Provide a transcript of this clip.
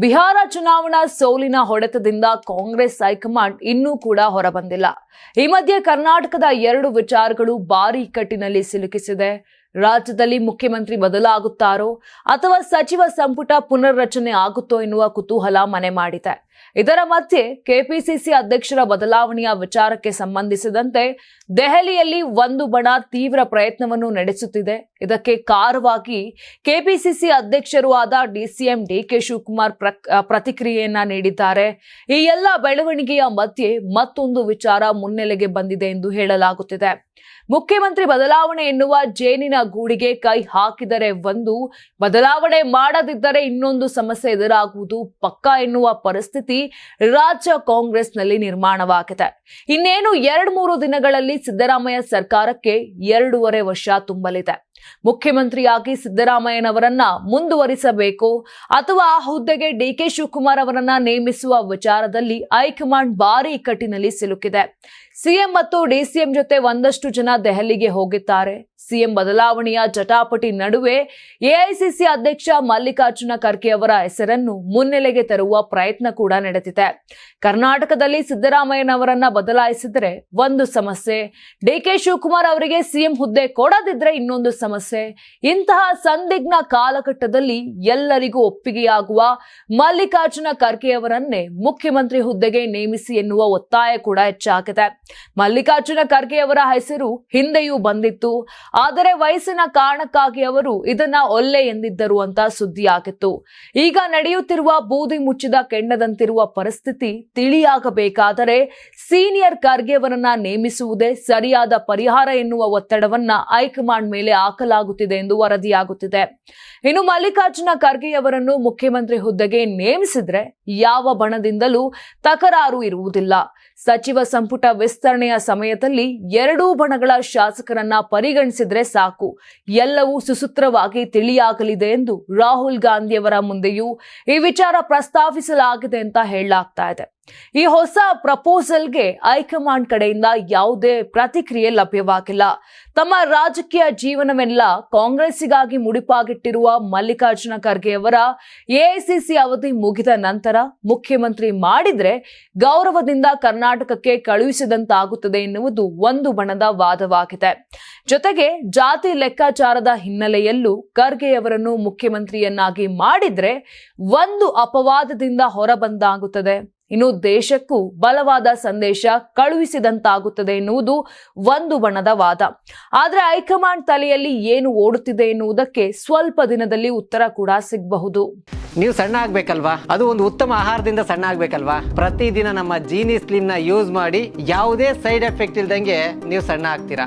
ಬಿಹಾರ ಚುನಾವಣಾ ಸೋಲಿನ ಹೊಡೆತದಿಂದ ಕಾಂಗ್ರೆಸ್ ಹೈಕಮಾಂಡ್ ಇನ್ನೂ ಕೂಡ ಹೊರಬಂದಿಲ್ಲ. ಈ ಮಧ್ಯೆ ಕರ್ನಾಟಕದ ಎರಡು ವಿಚಾರಗಳು ಭಾರಿ ಕಟ್ಟಿನಲ್ಲಿ ಸಿಲುಕಿಸಿದೆ. ರಾಜ್ಯದಲ್ಲಿ ಮುಖ್ಯಮಂತ್ರಿ ಬದಲಾಗುತ್ತಾರೋ ಅಥವಾ ಸಚಿವ ಸಂಪುಟ ಪುನರ್ರಚನೆ ಆಗುತ್ತೋ ಎನ್ನುವ ಕುತೂಹಲ ಮನೆ ಮಾಡಿದೆ. ಇದರ ಮಧ್ಯೆ ಕೆಪಿಸಿಸಿ ಅಧ್ಯಕ್ಷರ ಬದಲಾವಣೆಯ ವಿಚಾರಕ್ಕೆ ಸಂಬಂಧಿಸಿದಂತೆ ದೆಹಲಿಯಲ್ಲಿ ಒಂದು ಬಣ ತೀವ್ರ ಪ್ರಯತ್ನವನ್ನು ನಡೆಸುತ್ತಿದೆ. ಇದಕ್ಕೆ ಕಾರವಾಗಿ ಕೆಪಿಸಿಸಿ ಅಧ್ಯಕ್ಷರು ಆದ ಡಿಸಿಎಂ ಡಿಕೆ ಶಿವಕುಮಾರ್ ಪ್ರತಿಕ್ರಿಯೆಯನ್ನ ನೀಡಿದ್ದಾರೆ. ಈ ಎಲ್ಲ ಬೆಳವಣಿಗೆಯ ಮಧ್ಯೆ ಮತ್ತೊಂದು ವಿಚಾರ ಮುನ್ನೆಲೆಗೆ ಬಂದಿದೆ ಎಂದು ಹೇಳಲಾಗುತ್ತಿದೆ. ಮುಖ್ಯಮಂತ್ರಿ ಬದಲಾವಣೆ ಎನ್ನುವ ಜೇನಿನ ಗೂಡಿಗೆ ಕೈ ಹಾಕಿದರೆ ಒಂದು, ಬದಲಾವಣೆ ಮಾಡದಿದ್ದರೆ ಇನ್ನೊಂದು ಸಮಸ್ಯೆ ಎದುರಾಗುವುದು ಪಕ್ಕಾ ಎನ್ನುವ ಪರಿಸ್ಥಿತಿ ರಾಜ್ಯ ಕಾಂಗ್ರೆಸ್ನಲ್ಲಿ ನಿರ್ಮಾಣವಾಗಿದೆ. ಇನ್ನೇನು ಎರಡ್ ಮೂರು ದಿನಗಳಲ್ಲಿ ಸಿದ್ದರಾಮಯ್ಯ ಸರ್ಕಾರಕ್ಕೆ ಎರಡೂವರೆ ವರ್ಷ ತುಂಬಲಿದೆ. ಮುಖ್ಯಮಂತ್ರಿಯಾಗಿ ಸಿದ್ದರಾಮಯ್ಯನವರನ್ನ ಮುಂದುವರಿಸಬೇಕು ಅಥವಾ ಆ ಹುದ್ದೆಗೆ ಡಿಕೆ ಶಿವಕುಮಾರ್ ಅವರನ್ನ ನೇಮಿಸುವ ವಿಚಾರದಲ್ಲಿ ಹೈಕಮಾಂಡ್ ಭಾರಿ ಇಕ್ಕಟ್ಟಿನಲ್ಲಿ ಸಿಲುಕಿದೆ. ಸಿಎಂ ಮತ್ತು ಡಿಸಿಎಂ ಜೊತೆ ಒಂದಷ್ಟು ಜನ ದೆಹಲಿಗೆ ಹೋಗಿದ್ದಾರೆ. ಸಿಎಂ ಬದಲಾವಣೆಯ ಜಟಾಪಟಿ ನಡುವೆ ಎಐಸಿಸಿ ಅಧ್ಯಕ್ಷ ಮಲ್ಲಿಕಾರ್ಜುನ ಖರ್ಗೆ ಅವರ ಹೆಸರನ್ನು ಮುನ್ನೆಲೆಗೆ ತರುವ ಪ್ರಯತ್ನ ಕೂಡ ನಡೆದಿದೆ. ಕರ್ನಾಟಕದಲ್ಲಿ ಸಿದ್ದರಾಮಯ್ಯನವರನ್ನ ಬದಲಾಯಿಸಿದರೆ ಒಂದು ಸಮಸ್ಯೆ. ಡಿಕೆ ಶಿವಕುಮಾರ್ ಅವರಿಗೆ ಸಿಎಂ ಹುದ್ದೆ ಕೊಡದಿದ್ರೆ ಇನ್ನೊಂದು ಸಮಸ್ಯೆ. ಇಂತಹ ಸಂದಿಗ್ನ ಕಾಲಘಟ್ಟದಲ್ಲಿ ಎಲ್ಲರಿಗೂ ಒಪ್ಪಿಗೆಯಾಗುವ ಮಲ್ಲಿಕಾರ್ಜುನ ಖರ್ಗೆ ಅವರನ್ನೇ ಮುಖ್ಯಮಂತ್ರಿ ಹುದ್ದೆಗೆ ನೇಮಿಸಿ ಎನ್ನುವ ಒತ್ತಾಯ ಕೂಡ ಹೆಚ್ಚಾಗಿದೆ. ಮಲ್ಲಿಕಾರ್ಜುನ ಖರ್ಗೆ ಅವರ ಹೆಸರು ಹಿಂದೆಯೂ ಬಂದಿತ್ತು. ಆದರೆ ವಯಸ್ಸಿನ ಕಾರಣಕ್ಕಾಗಿ ಅವರು ಇದನ್ನ ಒಲ್ಲೆ ಎಂದಿದ್ದರು ಅಂತ ಸುದ್ದಿಯಾಗಿತ್ತು. ಈಗ ನಡೆಯುತ್ತಿರುವ ಬೂದಿ ಮುಚ್ಚಿದ ಕೆಂಡದಂತಿರುವ ಪರಿಸ್ಥಿತಿ ತಿಳಿಯಾಗಬೇಕಾದರೆ ಸೀನಿಯರ್ ಖರ್ಗೆ ಅವರನ್ನ ನೇಮಿಸುವುದೇ ಸರಿಯಾದ ಪರಿಹಾರ ಎನ್ನುವ ಒತ್ತಡವನ್ನ ಹೈಕಮಾಂಡ್ ಮೇಲೆ ಹಾಕಲಾಗುತ್ತಿದೆ ಎಂದು ವರದಿಯಾಗುತ್ತಿದೆ. ಇನ್ನು ಮಲ್ಲಿಕಾರ್ಜುನ ಖರ್ಗೆ ಅವರನ್ನು ಮುಖ್ಯಮಂತ್ರಿ ಹುದ್ದೆಗೆ ನೇಮಿಸಿದ್ರೆ ಯಾವ ಬಣದಿಂದಲೂ ತಕರಾರು ಇರುವುದಿಲ್ಲ. ಸಚಿವ ಸಂಪುಟ ವಿಸ್ತರಣೆಯ ಸಮಯದಲ್ಲಿ ಎರಡೂ ಬಣಗಳ ಶಾಸಕರನ್ನ ಪರಿಗಣಿಸಿದ್ರೆ ಸಾಕು. ಎಲ್ಲವೂ ಸುಸೂತ್ರವಾಗಿ ತಿಳಿಯಾಗಲಿದೆ ಎಂದು ರಾಹುಲ್ ಗಾಂಧಿಯವರ ಮುಂದೆಯೂ ಈ ವಿಚಾರ ಪ್ರಸ್ತಾಪಿಸಲಾಗಿದೆ ಅಂತ ಹೇಳಲಾಗ್ತಾ ಇದೆ. ಈ ಹೊಸ ಪ್ರಪೋಸಲ್ಗೆ ಹೈಕಮಾಂಡ್ ಕಡೆಯಿಂದ ಯಾವುದೇ ಪ್ರತಿಕ್ರಿಯೆ ಲಭ್ಯವಾಗಿಲ್ಲ. ತಮ್ಮ ರಾಜಕೀಯ ಜೀವನವೆಲ್ಲ ಕಾಂಗ್ರೆಸ್ಸಿಗಾಗಿ ಮುಡಿಪಾಗಿಟ್ಟಿರುವ ಮಲ್ಲಿಕಾರ್ಜುನ ಖರ್ಗೆ ಅವರ ಎಐಸಿಸಿ ಅವಧಿ ಮುಗಿದ ನಂತರ ಮುಖ್ಯಮಂತ್ರಿ ಮಾಡಿದ್ರೆ ಗೌರವದಿಂದ ಕರ್ನಾಟಕಕ್ಕೆ ಕಳುಹಿಸಿದಂತಾಗುತ್ತದೆ ಎನ್ನುವುದು ಒಂದು ಬಣದ ವಾದವಾಗಿದೆ. ಜೊತೆಗೆ ಜಾತಿ ಲೆಕ್ಕಾಚಾರದ ಹಿನ್ನೆಲೆಯಲ್ಲೂ ಖರ್ಗೆಯವರನ್ನು ಮುಖ್ಯಮಂತ್ರಿಯನ್ನಾಗಿ ಮಾಡಿದ್ರೆ ಒಂದು ಅಪವಾದದಿಂದ ಹೊರಬಂದಾಗುತ್ತದೆ. ಇನ್ನು ದೇಶಕ್ಕೂ ಬಲವಾದ ಸಂದೇಶ ಕಳುಹಿಸಿದಂತಾಗುತ್ತದೆ ಎನ್ನುವುದು ಒಂದು ಬಣದ ವಾದ. ಆದರೆ ಹೈಕಮಾಂಡ್ ತಲೆಯಲ್ಲಿ ಏನು ಓಡುತ್ತಿದೆ ಎನ್ನುವುದಕ್ಕೆ ಸ್ವಲ್ಪ ದಿನದಲ್ಲಿ ಉತ್ತರ ಕೂಡ ಸಿಗಬಹುದು. ನೀವು ಸಣ್ಣ ಆಗ್ಬೇಕಲ್ವಾ? ಅದು ಒಂದು ಉತ್ತಮ ಆಹಾರದಿಂದ ಸಣ್ಣ ಆಗ್ಬೇಕಲ್ವಾ? ಪ್ರತಿದಿನ ನಮ್ಮ ಜೀನಿ ಸ್ಲಿಮ್ನ ಯೂಸ್ ಮಾಡಿ ಯಾವುದೇ ಸೈಡ್ ಎಫೆಕ್ಟ್ ಇಲ್ದಂಗೆ ನೀವು ಸಣ್ಣ ಆಗ್ತೀರಾ?